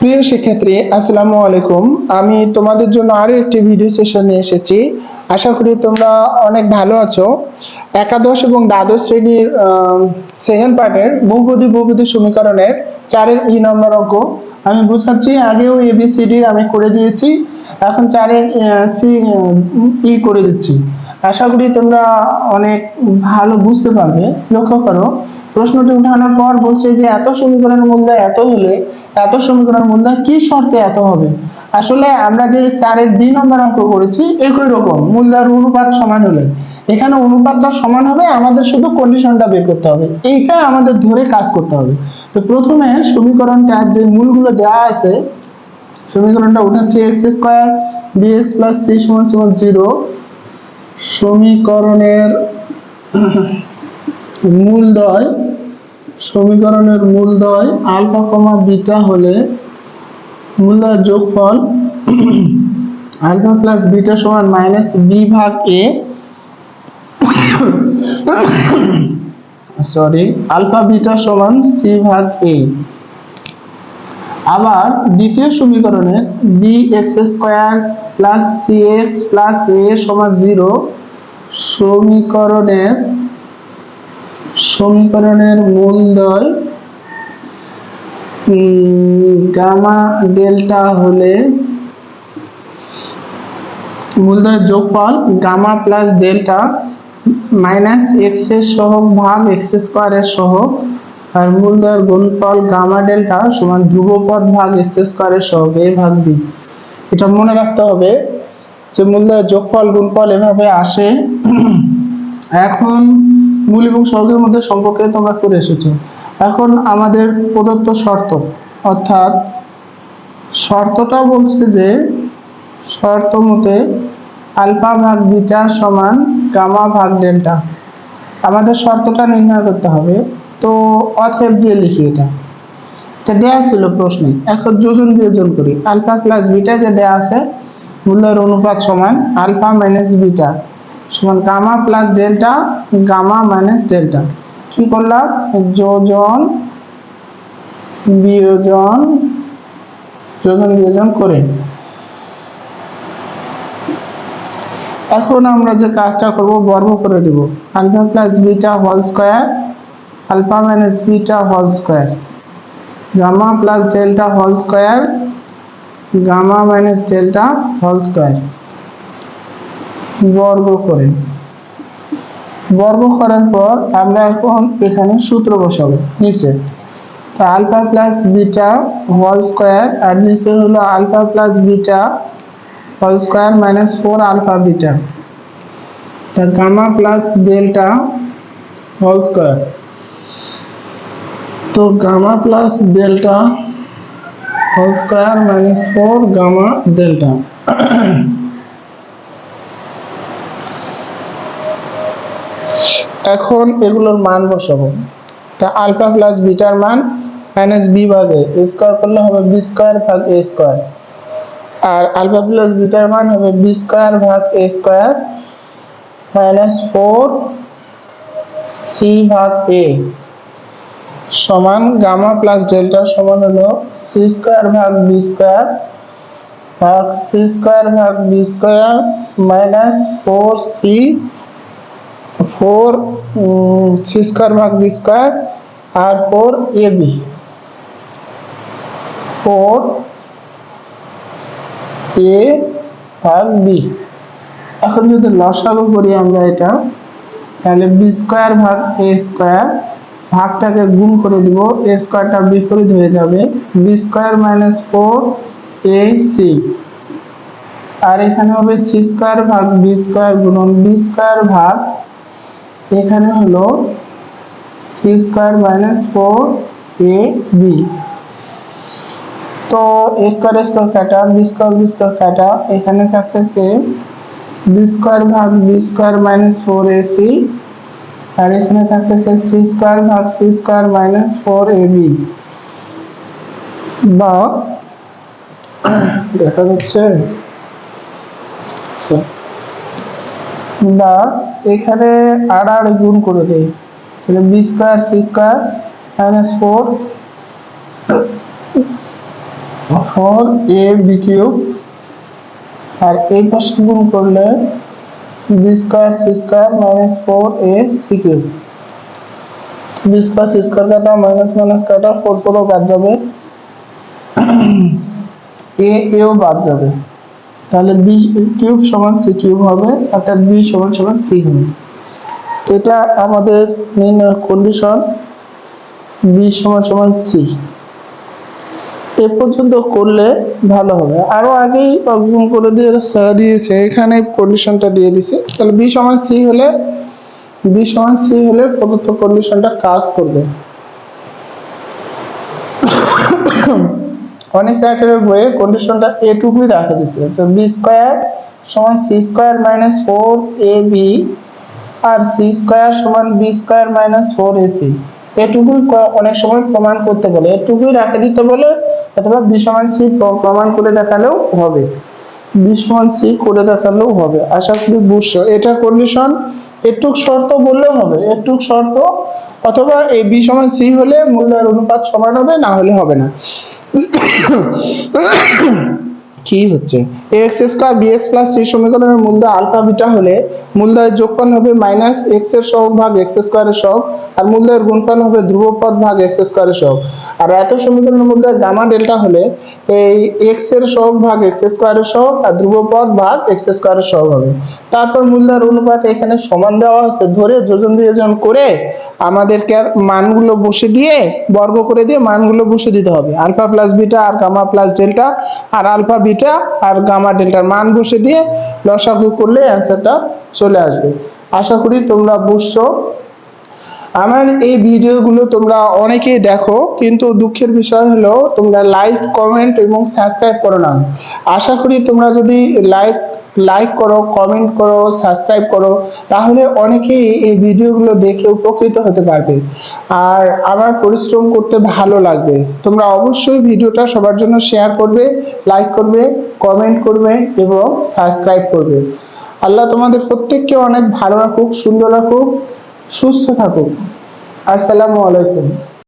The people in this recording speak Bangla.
প্রিয় শিক্ষার্থী, আসসালামু আলাইকুম। আমি তোমাদের জন্য আরও একটি ভিডিও সেশন নিয়ে এসেছি। আশা করি তোমরা অনেক ভালো আছো। একাদশ এবং দ্বাদশ শ্রেণির সেকেন্ড পার্টের বহুপদী বহুপদী সমীকরণের চারের ই নম্বর অঙ্ক। আমি বুঝাচ্ছি, আগেও এবিসিডি আমি করে দিয়েছি, এখন চারের সি ই করে দিচ্ছি। আশা করি তোমরা অনেক ভালো বুঝতে পারবে। লক্ষ্য করো, প্রশ্নটি উঠানোর পর বলছে যে, এত সমীকরণের মূল্য এত হলে এত সমীকরণের মূল্য কি শর্তে এত হবে? আসলে আমরা যে চারের দুই নম্বর অঙ্ক করেছি, একই রকম মূল্যের অনুপাত সমান হলে। এখানে অনুপাতটা সমান হবে, আমাদের শুধু কন্ডিশনটা বের করতে হবে। এইটা আমাদের ধরে কাজ করতে হবে। তো প্রথমে সমীকরণটা যে মূলগুলো দেওয়া আছে, সমীকরণটা উঠাচ্ছি x square b x plus c সমান সমান জিরো সমীকরণের মূলদয় সমীকরণের মূলদয় আলফা কমা বিটা হলে মূলদয় যোগফল আলফা প্লাস বিটা সমান মাইনাস বি ভাগ এ। সরি, আলফা বিটা সমান সি ভাগ এ। আবার দ্বিতীয় সমীকরণে B X square plus C X plus A সমান জিরো সমীকরণের সমীকরণের মূলদয় গামা ডেল্টা হলে মূলদয় যোগফল গামা প্লাস ডেল্টা মাইনাস এক্সের সহগ ভাগ এক্স স্কোয়ারের সহগ, আর মূলদয়ের গুণফল গামা ডেল্টা সমান ধ্রুবপদ ভাগ এক্স স্কোয়ারের সহগ এ ভাগ বি এটা মনে রাখতে হবে যে মূলদয়ের যোগফল, গুণফল এভাবে আসে। এখন মূল এবং সহগের মধ্যে সম্পর্কে তোমরা করে এসেছ। এখন আমাদের প্রদত্ত শর্ত, অর্থাৎ শর্তটা বলছে যে শর্ত মতে আলফা ভাগ বিটা সমান গামা ভাগ ডেল্টা। আমাদের শর্তটা নির্ণয় করতে হবে। তো অথেব দিয়ে লিখি এটা। এটা দেওয়া ছিল প্রশ্নে। এখন যোজন বিয়োজন করি। আলফা প্লাস বিটা যে দেওয়া আছে, মূল্যের অনুপাত সমান আলফা মাইনাস বিটা সমান gamma plus delta gamma minus delta কি করলাম? যোজন, বিয়োজন যোজন, বিয়োজন করে। এখন আমরা যে কাজটা করব, বর্গ করে দেব। Alpha plus beta whole square alpha minus beta whole square gamma plus delta whole square gamma minus delta whole square বর্গ করে। বর্গ করার পর আমরা এখন এখানে সূত্র বসাবো, নিচে। তো alpha plus beta whole square, আর নিচে হলো alpha plus beta whole square minus four alpha beta. Gamma plus delta whole square. তো gamma plus delta whole square minus four gamma delta. এখন এগুলোর মান বসাবো। তা আলফা প্লাস বিটার মান মাইনাস বি ভাগে এ স্কোয়ার করলে হবে বি স্কোয়ার ভাগ এ স্কোয়ার আর আলফা প্লাস বিটার মান হবে বি স্কোয়ার ভাগ a square minus four C ভাগ এ সমান গামা প্লাস ডেল্টা সমান হলো সি স্কোয়ার ভাগ বি স্কোয়ার ভাগ সি স্কোয়ার ভাগ B square minus four C four C square ভাগ B square R four A B. Four A ভাগ বি। এখন যদি লসাগু করি আমরা এটা, তাহলে বি স্কোয়ার ভাগ এ স্কোয়ার, ভাগটাকে গুণ করে দিব, এ স্কোয়ারটা বিপরীত হয়ে যাবে, b square minus four a c. আর এখানে হবে সি স্কোয়ার ভাগ বি স্কোয়ার গুণন বি স্কোয়ার ভাগ এখানে হলো c square minus four a b তো এ স্কোয়ার স্কোয়ার কাটা বি স্কোয়ার বি স্কোয়ার কাটা, এখানে থাকতেছে বি স্কোয়ার ভাগ b square minus four a c আর এখানে থাকতেছে সি স্কোয়ার ভাগ c square minus four a b বা, দেখা যাচ্ছে? আচ্ছা। বা এখানে আর আর গুণ করে দেই। তাহলে b square c square minus four four a b cube আর এই পাশে গুণ করলে b square c square minus four a c cube b square c square কাটা মাইনাস মাইনাস কাটা ফোর ফোরও বাদ যাবে। এ এও বাদ যাবে। তাহলে বি কিউব সমান সি কিউব হবে, অর্থাৎ বি সমান সমান সি হবে। এটা আমাদের নির্ণয় কন্ডিশন বি সমান সমান সি এ পর্যন্ত করলে ভালো হবে। আরও আগেই অর্জন করে দিয়ে সারা দিয়েছে, এখানে কন্ডিশনটা দিয়ে দিছে। তাহলে বি সমান সি হলে বি সমান সি হলে প্রদত্ত কন্ডিশনটা কাজ করবে। অনেক ক্যারেক্টারের বইয়ে কন্ডিশনটা এটুকুই রাখা দিচ্ছে তো বি স্কোয়ার সমান c square minus four a b R C square সমান b square minus four a c এটুকুই অনেক সময় প্রমাণ করতে বলে। এটুকুই রাখে দিতে বলে অথবা বি সমান সি প্রমাণ করে দেখালেও হবে। বি সমান সি করে দেখালেও হবে। আশা করি বুঝছ। এটা কন্ডিশন এটুক শর্ত বললেও হবে। এটুক শর্ত অথবা এই বি সমান সি হলে মূল্যের অনুপাত সমান হবে, না হলে হবে না। কি হচ্ছে? X square b x plus c সমীকরণের মূল্য আলফা বিটা হলে মূলদয়ের যোগফল হবে মাইনাস এক্সের সহগ ভাগ এক্স স্কোয়ারের সহগ, আর মূলদয়ের গুণফল হবে ধ্রুবপদ ভাগ এক্স স্কোয়ারের সহগ। আর এত সমীকরণের মূল্যের গামা ডেল্টা হলে এই এক্সের সহগ ভাগ এক্স স্কোয়ারের সহগ আর ধ্রুবপদ ভাগ এক্স স্কোয়ারের সহগ হবে। তারপর মূল্যের অনুপাত এখানে সমান দেওয়া আছে ধরে যোজন বিয়োজন করে আমাদেরকে আর মানগুলো বসে দিয়ে, বর্গ করে দিয়ে মানগুলো বসে দিতে হবে। আলফা প্লাস বিটা আর গামা প্লাস ডেল্টা আর আলফা বিটা আর গামা ডেল্টার মান বসে দিয়ে লসাগু করলে অ্যান্সারটা চলে আসবে। আশা করি তোমরা বুঝছ। আমার এই ভিডিওগুলো তোমরা অনেকেই দেখো, কিন্তু দুঃখের বিষয় হলো তোমরা লাইক কমেন্ট এবং সাবস্ক্রাইব করো না। আশা করি তোমরা যদি লাইক লাইক করো কমেন্ট করো সাবস্ক্রাইব করো, তাহলে অনেকেই এই ভিডিওগুলো দেখে উপকৃত হতে পারবে। আর আমার পরিশ্রম করতে ভালো লাগবে। তোমরা অবশ্যই ভিডিওটা সবার জন্য শেয়ার করবে লাইক করবে কমেন্ট করবে এবং সাবস্ক্রাইব করবে। আল্লাহ তোমাদের প্রত্যেককে অনেক ভালো রাখুক, সুন্দর রাখুক। সুস্থ থাকুক আসসালামু আলাইকুম।